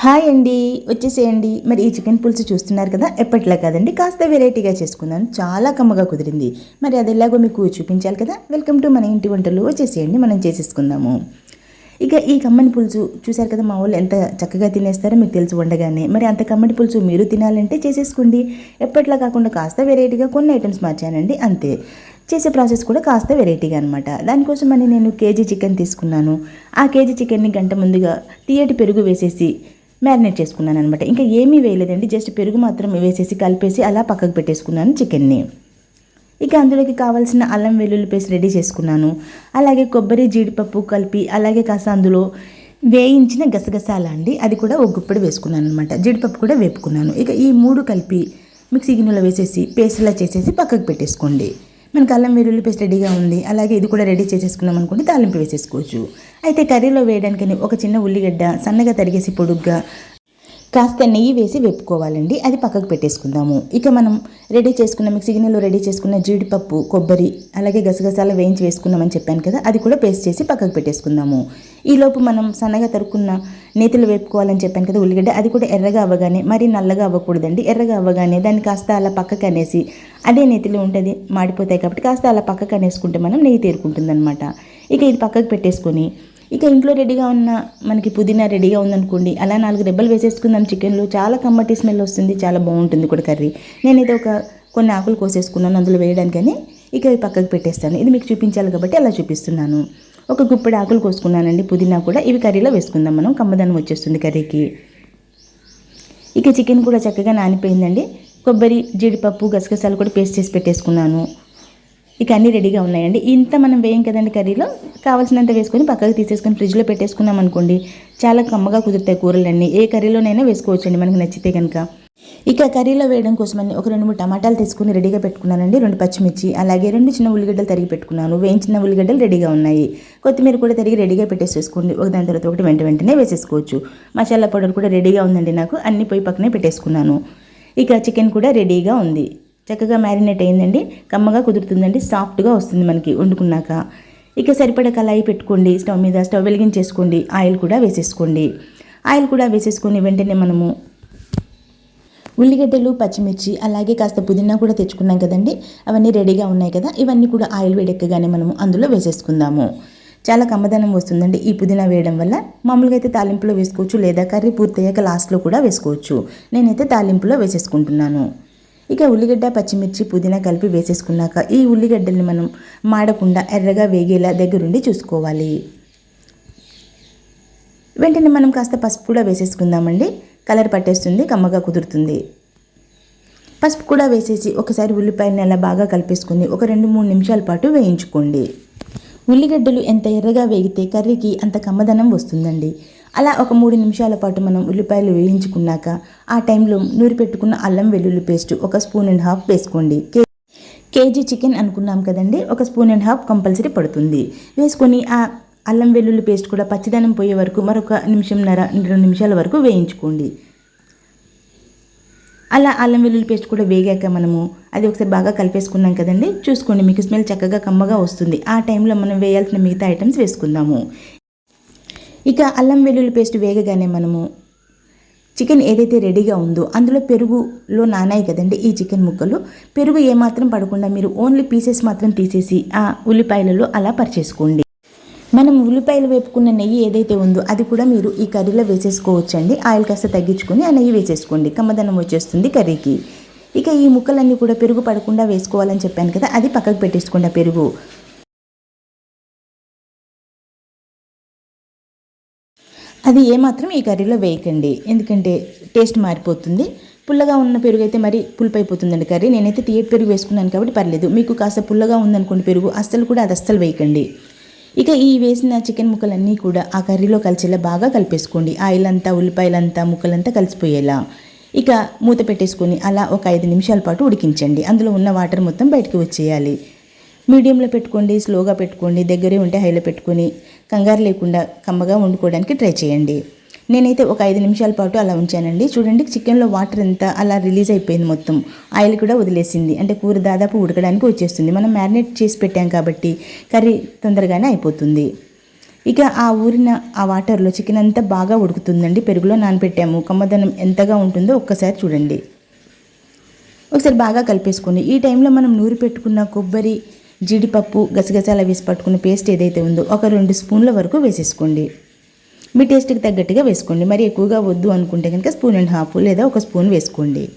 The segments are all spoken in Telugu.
హాయ్ అండి. వచ్చేసేయండి. మరి ఈ చికెన్ పులుసు చూస్తున్నారు కదా? ఎప్పట్లా కదండి. కాస్త వెరైటీగా చేసుకున్నాను. చాలా కమ్మగా కుదిరింది. మరి అది ఎలాగో మీకు చూపించాలి కదా? వెల్కమ్ టు మన ఇంటి వంటలు. వచ్చేసేయండి. మనం చేసేసుకుందాము. ఇక ఈ కమ్మని పులుసు చూశారు కదా? మా వాళ్ళు ఎంత చక్కగా తినేస్తారో మీకు తెలుసు వండగానే. మరి అంత కమ్మటి పులుసు మీరు తినాలంటే చేసేసుకోండి. ఎప్పట్లా కాకుండా కాస్త వెరైటీగా కొన్ని ఐటమ్స్ మార్చానండి. అంతే. చేసే ప్రాసెస్ కూడా కాస్త వెరైటీగా అనమాట దానికోసం అని నేను కేజీ చికెన్ తీసుకున్నాను. ఆ కేజీ చికెన్ని గంట ముందుగా తీయటి పెరుగు వేసేసి మ్యారినేట్ చేసుకున్నాను అనమాట ఇంకా ఏమీ వేయలేదండి. జస్ట్ పెరుగు మాత్రం వేసేసి కలిపేసి అలా పక్కకు పెట్టేసుకున్నాను చికెన్ని. ఇక అందులోకి కావాల్సిన అల్లం వెల్లుల్లి పేస్ట్ రెడీ చేసుకున్నాను. అలాగే కొబ్బరి జీడిపప్పు కలిపి అలాగే కాస్త అందులో వేయించిన గసగసాల అండి. అది కూడా ఒక వేసుకున్నాను అనమాట జీడిపప్పు కూడా వేపుకున్నాను. ఇక ఈ మూడు కలిపి మిక్సీ గిన్నెలో వేసేసి పేస్ట్లా చేసేసి పక్కకు పెట్టేసుకోండి. మనకు అల్లం వెల్లుల్లి పేస్ట్ రెడీగా ఉంది. అలాగే ఇది కూడా రెడీ చేసేసుకున్నాం అనుకోండి తాలింపు వేసేసుకోవచ్చు. అయితే కర్రీలో వేయడానికని ఒక చిన్న ఉల్లిగడ్డ సన్నగా తరిగేసి పొడుగ్గా కాస్త నెయ్యి వేసి వేపుకోవాలండి. అది పక్కకు పెట్టేసుకుందాము. ఇక మనం రెడీ చేసుకున్న మిక్సీ గిన్నెలో రెడీ చేసుకున్న జీడిపప్పు కొబ్బరి అలాగే గసగసాలు వేయించి వేసుకున్నామని చెప్పాను కదా అది కూడా పేస్ట్ చేసి పక్కకు పెట్టేసుకుందాము. ఈలోపు మనం సన్నగా తరుక్కున్న నేతిలో వేపుకోవాలని చెప్పాను కదా ఉల్లిగడ్డ అది కూడా ఎర్రగా అవ్వగానే మరీ నల్లగా అవ్వకూడదండి. ఎర్రగా అవ్వగానే దాన్ని కాస్త అలా పక్కకు అనేసి అదే నేతిలో ఉంటుంది మాడిపోతాయి కాబట్టి కాస్త అలా పక్కకు అనేసుకుంటే మనం నెయ్యి తేరుకుంటుందన్నమాట. ఇక ఇది పక్కకు పెట్టేసుకొని ఇక ఇంట్లో రెడీగా ఉన్న మనకి పుదీనా రెడీగా ఉందనుకోండి అలా నాలుగు రెబ్బలు వేసేసుకుందాం చికెన్లో. చాలా కమ్మటి స్మెల్ వస్తుంది చాలా బాగుంటుంది కూడా కర్రీ. నేనైతే ఒక కొన్ని ఆకులు కోసేసుకున్నాను అందులో వేయడానికని ఇక ఇవి పక్కకు పెట్టేస్తాను. ఇది మీకు చూపించాలి కాబట్టి అలా చూపిస్తున్నాను. ఒక గుప్పెడు ఆకులు కోసుకున్నానండి పుదీనా కూడా. ఇవి కర్రీలో వేసుకుందాం మనం కమ్మదనం వచ్చేస్తుంది కర్రీకి. ఇక చికెన్ కూడా చక్కగా నానిపోయిందండి. కొబ్బరి జీడిపప్పు గసగసాలు కూడా పేస్ట్ చేసి పెట్టేసుకున్నాను. ఇక అన్నీ రెడీగా ఉన్నాయండి. ఇంత మనం వేయం కదండి కర్రీలో? కావాల్సినంత వేసుకొని పక్కకు తీసేసుకొని ఫ్రిడ్జ్లో పెట్టేసుకున్నాం అనుకోండి చాలా కమ్మగా కుదురుతాయి కూరలన్నీ. ఏ కర్రీలోనైనా వేసుకోవచ్చండి మనకు నచ్చితే కనుక ఇక కర్రీలో వేయడం కోసమని ఒక రెండు మూడు టమాటాలు తీసుకుని రెడీగా పెట్టుకున్నానండి. రెండు పచ్చిమిర్చి అలాగే రెండు చిన్న ఉల్లిగడ్డలు తరిగి పెట్టుకున్నాను. వేయించిన ఉల్లిగడ్డలు రెడీగా ఉన్నాయి. కొత్తిమీర కూడా తరిగి రెడీగా పెట్టేసేసుకోండి. ఒక దాని తర్వాత ఒకటి వెంట వెంటనే వేసేసుకోవచ్చు. మసాలా పౌడర్ కూడా రెడీగా ఉందండి నాకు. అన్ని పోయి పక్కనే పెట్టేసుకున్నాను. ఇక చికెన్ కూడా రెడీగా ఉంది. చక్కగా మ్యారినేట్ అయిందండి. కమ్మగా కుదురుతుందండి. సాఫ్ట్గా వస్తుంది మనకి వండుకున్నాక. ఇక సరిపడ కళాయి పెట్టుకోండి. స్టవ్ మీద స్టవ్ వెలిగించేసుకోండి. ఆయిల్ కూడా వేసేసుకోండి. ఆయిల్ కూడా వేసేసుకొని వెంటనే మనము ఉల్లిగడ్డలు పచ్చిమిర్చి అలాగే కాస్త పుదీనా కూడా తెచ్చుకున్నాం కదండి. అవన్నీ రెడీగా ఉన్నాయి కదా. ఇవన్నీ కూడా ఆయిల్ వేడెక్కగానే మనము అందులో వేసేసుకుందాము. చాలా కమ్మదనం వస్తుందండి ఈ పుదీనా వేయడం వల్ల. మామూలుగా అయితే తాలింపులో వేసుకోవచ్చు. లేదా కర్రీ పూర్తయ్యాక లాస్ట్లో కూడా వేసుకోవచ్చు. నేనైతే తాలింపులో వేసేసుకుంటున్నాను. ఇక ఉల్లిగడ్డ పచ్చిమిర్చి పుదీనా కలిపి వేసేసుకున్నాక ఈ ఉల్లిగడ్డల్ని మనం మాడకుండా ఎర్రగా వేగేలా దగ్గరుండి చూసుకోవాలి. వెంటనే మనం కాస్త పసుపు కూడా వేసేసుకుందామండి. కలర్ పట్టేస్తుంది కమ్మగా కుదురుతుంది. పసుపు కూడా వేసేసి ఒకసారి ఉల్లిపాయని అలా బాగా కలిపేసుకుని ఒక రెండు మూడు నిమిషాల పాటు వేయించుకోండి. ఉల్లిగడ్డలు ఎంత ఎర్రగా వేగితే కర్రీకి అంత కమ్మదనం వస్తుందండి. అలా ఒక మూడు నిమిషాల పాటు మనం ఉల్లిపాయలు వేయించుకున్నాక ఆ టైంలో నూరి పెట్టుకున్న అల్లం వెల్లుల్లి పేస్ట్ ఒక స్పూన్ అండ్ హాఫ్ వేసుకోండి. కేజీ చికెన్ అనుకున్నాం కదండి ఒక స్పూన్ అండ్ హాఫ్ కంపల్సరీ పడుతుంది. వేసుకొని ఆ అల్లం వెల్లుల్లి పేస్ట్ కూడా పచ్చిదనం పోయే వరకు మరొక నిమిషంన్నర రెండు నిమిషాల వరకు వేయించుకోండి. అలా అల్లం వెల్లుల్లి పేస్ట్ కూడా వేగాక మనము అది ఒకసారి బాగా కలిపేసుకున్నాం కదండి చూసుకోండి మీకు స్మెల్ చక్కగా కమ్మగా వస్తుంది. ఆ టైంలో మనం వేయాల్సిన మిగతా ఐటమ్స్ వేసుకుందాము. ఇక అల్లం వెల్లుల్లి పేస్ట్ వేగగానే మనము చికెన్ ఏదైతే రెడీగా ఉందో అందులో పెరుగులో నానాయి కదండి ఈ చికెన్ ముక్కలు. పెరుగు ఏమాత్రం పడకుండా మీరు ఓన్లీ పీసెస్ మాత్రం తీసేసి ఆ ఉల్లిపాయలలో అలా పరిచేసుకోండి. మనం ఉల్లిపాయలు వేపుకున్న నెయ్యి ఏదైతే ఉందో అది కూడా మీరు ఈ కర్రీలో వేసేసుకోవచ్చండి. ఆయిల్ కాస్త తగ్గించుకొని ఆ నెయ్యి వేసేసుకోండి. కమ్మదనం వచ్చేస్తుంది కర్రీకి. ఇక ఈ ముక్కలన్నీ కూడా పెరుగు పడకుండా వేసుకోవాలని చెప్పాను కదా అది పక్కకు పెట్టేసుకోండి పెరుగు. అది ఏమాత్రం ఈ కర్రీలో వేయకండి. ఎందుకంటే టేస్ట్ మారిపోతుంది. పుల్లగా ఉన్న పెరుగు అయితే మరి పులిపైపోతుందండి కర్రీ. నేనైతే తీయటి పెరుగు వేసుకున్నాను కాబట్టి పర్లేదు. మీకు కాస్త పుల్లగా ఉందనుకోండి పెరుగు అస్సలు కూడా అది అస్సలు వేయకండి. ఇక ఈ వేసిన చికెన్ ముక్కలన్నీ కూడా ఆ కర్రీలో కలిసేలా బాగా కలిపేసుకోండి. ఆయిల్ అంతా ఉల్లిపాయలంతా ముక్కలంతా కలిసిపోయేలా. ఇక మూత పెట్టేసుకొని అలా ఒక ఐదు నిమిషాల పాటు ఉడికించండి. అందులో ఉన్న వాటర్ మొత్తం బయటకు వచ్చేయాలి. మీడియంలో పెట్టుకోండి స్లోగా పెట్టుకోండి దగ్గరే ఉంటే హైలో పెట్టుకొని కంగారు లేకుండా కమ్మగా వండుకోవడానికి ట్రై చేయండి. నేనైతే ఒక ఐదు నిమిషాల పాటు అలా ఉంచానండి. చూడండి చికెన్లో వాటర్ అంతా అలా రిలీజ్ అయిపోయింది మొత్తం. ఆయిల్ కూడా వదిలేసింది. అంటే కూర దాదాపు ఉడకడానికి వచ్చేస్తుంది. మనం మ్యారినేట్ చేసి పెట్టాం కాబట్టి కర్రీ తొందరగానే అయిపోతుంది. ఇక ఆ ఊరిన ఆ వాటర్లో చికెన్ అంతా బాగా ఉడుకుతుందండి. పెరుగులో నానబెట్టాము కమ్మదనం ఎంతగా ఉంటుందో ఒక్కసారి చూడండి. ఒకసారి బాగా కలిపేసుకోండి ఈ టైంలో మనం నూరి పెట్టుకున్న కొబ్బరి జీడిపప్పు గసగసాల వేసి పట్టుకున్న పేస్ట్ ఏదైతే ఉందో ఒక రెండు స్పూన్ల వరకు వేసేసుకోండి. మీ టేస్ట్కి తగ్గట్టుగా వేసుకోండి. మరి ఎక్కువగా వద్దు అనుకుంటే కనుక స్పూన్ అండ్ హాఫ్ లేదా ఒక స్పూన్ వేసుకోండి.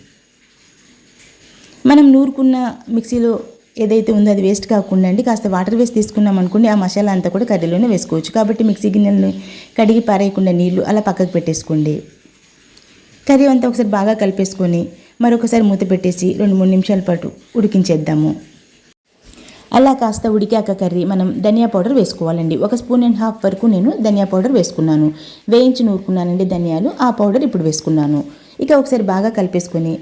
మనం నూరుకున్న మిక్సీలో ఏదైతే ఉందో అది వేస్ట్ కాకుండా అండి కాస్త వాటర్ వేసి తీసుకున్నాం అనుకోండి ఆ మసాలా అంతా కూడా కర్రీలోనే వేసుకోవచ్చు. కాబట్టి మిక్సీ గిన్నెలను కడిగి పారేయకుండా నీళ్ళు అలా పక్కకు పెట్టేసుకోండి. కర్రీ అంతా ఒకసారి బాగా కలిపేసుకొని మరొకసారి మూత పెట్టేసి రెండు మూడు నిమిషాల పాటు ఉడికించేద్దాము. అలా కాస్త ఉడికాక కర్రీ మనం ధనియా పౌడర్ వేసుకోవాలండి. ఒక స్పూన్ అండ్ హాఫ్ వరకు నేను ధనియా పౌడర్ వేసుకున్నాను. వేయించి నూరుకున్నానండి ధనియాలు. ఆ పౌడర్ ఇప్పుడు వేసుకున్నాను. ఇక ఒకసారి బాగా కలిపేసుకొని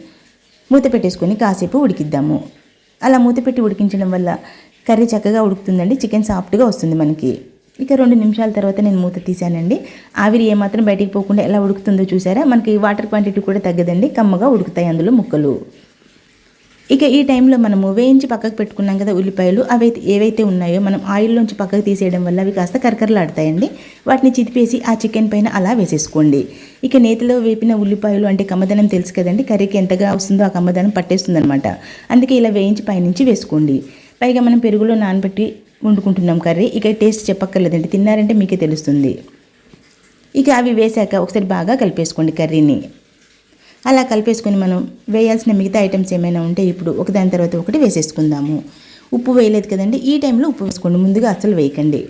మూత పెట్టేసుకొని కాసేపు ఉడికిద్దాము. అలా మూత పెట్టి ఉడికించడం వల్ల కర్రీ చక్కగా ఉడుకుతుందండి. చికెన్ సాఫ్ట్గా వస్తుంది మనకి. ఇక రెండు నిమిషాల తర్వాత నేను మూత తీసానండి ఆవిరి ఏమాత్రం బయటికి పోకుండా ఎలా ఉడుకుతుందో చూసారా? మనకి వాటర్ క్వాంటిటీ కూడా తగ్గదండి. కమ్మగా ఉడుకుతాయి అందులో ముక్కలు. ఇక ఈ టైంలో మనము వేయించి పక్కకు పెట్టుకున్నాం కదా ఉల్లిపాయలు అవి ఏవైతే ఉన్నాయో మనం ఆయిల్లోంచి పక్కకు తీసేయడం వల్ల అవి కాస్త కరకరలాడతాయండి. వాటిని చితిపేసి ఆ చికెన్ పైన అలా వేసేసుకోండి. ఇక నేతిలో వేపిన ఉల్లిపాయలు అంటే కమ్మదనం తెలుసు కదండి కర్రీకి ఎంతగా వస్తుందో ఆ కమ్మదనం పట్టేస్తుంది అనమాట అందుకే ఇలా వేయించి పైనుంచి వేసుకోండి. పైగా మనం పెరుగులో నానబెట్టి వండుకుంటున్నాం కర్రీ ఇక టేస్ట్ చెప్పక్కర్లేదండి తిన్నారంటే మీకే తెలుస్తుంది. ఇక అవి వేశాక ఒకసారి బాగా కలిపేసుకోండి కర్రీని. అలా కలిపేసుకొని మనం వేయాల్సిన మిగతా ఐటమ్స్ ఏమైనా ఉంటే ఇప్పుడు ఒకదాని తర్వాత ఒకటి వేసేసుకుందాము. ఉప్పు వేయలేదు కదండి ఈ టైంలో ఉప్పు వేసుకోండి ముందుగా అసలు వేయకండి.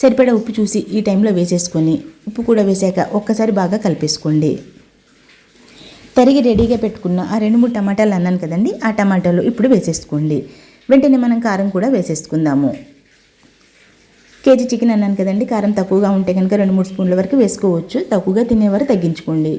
సరిపడా ఉప్పు చూసి ఈ టైంలో వేసేసుకొని ఉప్పు కూడా వేసాక ఒక్కసారి బాగా కలిపేసుకోండి. తరిగి రెడీగా పెట్టుకున్న ఆ రెండు మూడు టమాటాలు అన్నాను కదండి ఆ టమాటాలు ఇప్పుడు వేసేసుకోండి. వెంటనే మనం కారం కూడా వేసేసుకుందాము. కేజీ చికెన్ అన్నాను కదండి కారం తక్కువగా ఉంటే కనుక రెండు మూడు స్పూన్ల వరకు వేసుకోవచ్చు తక్కువగా తినేవారు తగ్గించుకోండి.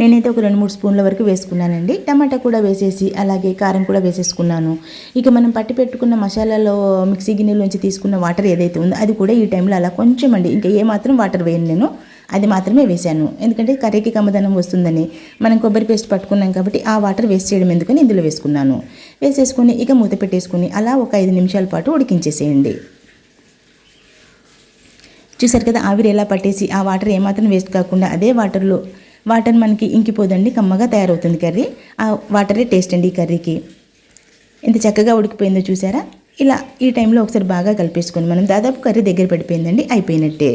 నేనైతే ఒక రెండు మూడు స్పూన్ల వరకు వేసుకున్నానండి. టమాటా కూడా వేసేసి అలాగే కారం కూడా వేసేసుకున్నాను. ఇక మనం పట్టి పెట్టుకున్న మసాలాలో మిక్సీ గిన్నెలోంచి తీసుకున్న వాటర్ ఏదైతే ఉందో అది కూడా ఈ టైంలో అలా కొంచెం అండి. ఇంకా ఏ మాత్రం వాటర్ వేయను నేను అది మాత్రమే వేశాను. ఎందుకంటే కర్రీకి కమ్మదనం వస్తుందని మనం కొబ్బరి పేస్ట్ పట్టుకున్నాం కాబట్టి ఆ వాటర్ వేస్ట్ చేయడం ఎందుకని ఇందులో వేసుకున్నాను. వేసేసుకుని ఇక మూత పెట్టేసుకుని అలా ఒక ఐదు నిమిషాల పాటు ఉడికించేసేయండి. చూసారు కదా ఆవిరి ఎలా పట్టేసి ఆ వాటర్ ఏమాత్రం వేస్ట్ కాకుండా అదే వాటర్లో వాటర్ మనకి ఇంకిపోదండి కమ్మగా తయారవుతుంది కర్రీ. ఆ వాటరే టేస్ట్ అండి ఈ కర్రీకి. ఎంత చక్కగా ఉడికిపోయిందో చూసారా? ఇలా ఈ టైంలో ఒకసారి బాగా కలిపేసుకొని మనం దాదాపు కర్రీ దగ్గర పడిపోయిందండి అయిపోయినట్టే.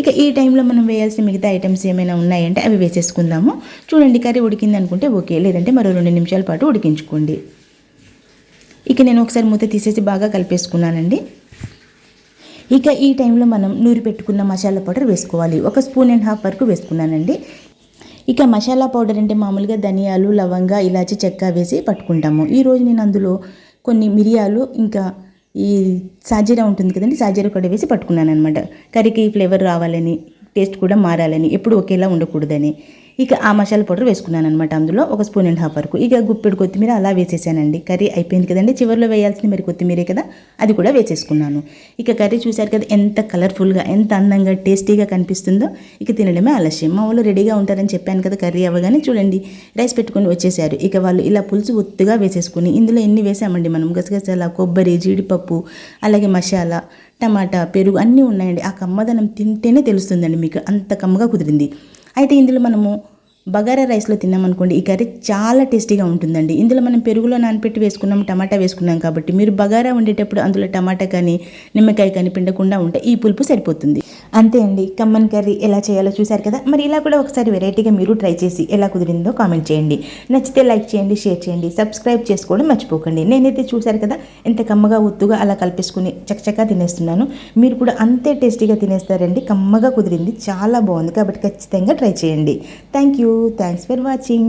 ఇక ఈ టైంలో మనం వేయాల్సిన మిగతా ఐటమ్స్ ఏమైనా ఉన్నాయంటే అవి వేసేసుకుందాము. చూడండి కర్రీ ఉడికింది అనుకుంటే ఓకే లేదంటే మరో రెండు నిమిషాల పాటు ఉడికించుకోండి. ఇక నేను ఒకసారి మూత తీసేసి బాగా కలిపేసుకున్నానండి. ఇక ఈ టైంలో మనం నూరి పెట్టుకున్న మసాలా పౌడర్ వేసుకోవాలి. ఒక స్పూన్ అండ్ హాఫ్ వరకు వేసుకున్నానండి. ఇక మసాలా పౌడర్ అంటే మామూలుగా ధనియాలు లవంగా ఇలాచి చెక్క వేసి పట్టుకుంటాము. ఈరోజు నేను అందులో కొన్ని మిరియాలు ఇంకా ఈ సాజీరా ఉంటుంది కదండి సాజీరా కూడా వేసి పట్టుకున్నాను అనమాట కర్రీకి ఫ్లేవర్ రావాలని టేస్ట్ కూడా మారాలని ఎప్పుడు ఒకేలా ఉండకూడదని. ఇక ఆ మసాలా పౌడర్ వేసుకున్నాను అనమాట అందులో ఒక స్పూన్ అండ్ హాఫ్ వరకు. ఇక గుప్పెడు కొత్తిమీర అలా వేసేసానండి. కర్రీ అయిపోయింది కదండి. చివరిలో వేయాల్సింది మరి కొత్తిమీరే కదా. అది కూడా వేసేసుకున్నాను. ఇక కర్రీ చూశారు కదా ఎంత కలర్ఫుల్గా ఎంత అందంగా టేస్టీగా కనిపిస్తుందో. ఇక తినడమే ఆలస్యం. మా వాళ్ళు రెడీగా ఉంటారని చెప్పాను కదా కర్రీ అవ్వగానే చూడండి. రైస్ పెట్టుకొని వచ్చేసారు. ఇక వాళ్ళు ఇలా పులుసు ఒత్తుగా వేసేసుకుని ఇందులో ఎన్ని వేసామండి మనం? గసగసాల కొబ్బరి జీడిపప్పు అలాగే మసాలా టమాటా పెరుగు అన్నీ ఉన్నాయండి. ఆ కమ్మదనం తింటేనే తెలుస్తుందండి మీకు. అంత కమ్మగా కుదిరింది. అయితే ఇందులో మనము బగారా రైస్లో తిన్నామనుకోండి ఈ కర్రీ చాలా టేస్టీగా ఉంటుందండి. ఇందులో మనం పెరుగులో నానపెట్టి వేసుకున్నాం టమాటా వేసుకున్నాం కాబట్టి మీరు బగారా వండేటప్పుడు అందులో టమాటా కానీ నిమ్మకాయ కానీ పిండకుండా ఉంటే ఈ పులుపు సరిపోతుంది. అంతే అండి. కమ్మన్ కర్రీ ఎలా చేయాలో చూశారు కదా? మరి ఇలా కూడా ఒకసారి వెరైటీగా మీరు ట్రై చేసి ఎలా కుదిరిందో కామెంట్ చేయండి. నచ్చితే లైక్ చేయండి షేర్ చేయండి సబ్స్క్రైబ్ చేసుకోవడం మర్చిపోకండి. నేనైతే చూశారు కదా ఎంత కమ్మగా ఒత్తుగా అలా కలిపేసుకుని చక్కచక్కగా తినేస్తున్నాను. మీరు కూడా అంతే టేస్టీగా తినేస్తారండి. కమ్మగా కుదిరింది చాలా బాగుంది. కాబట్టి ఖచ్చితంగా ట్రై చేయండి. Thank you. Thanks for watching.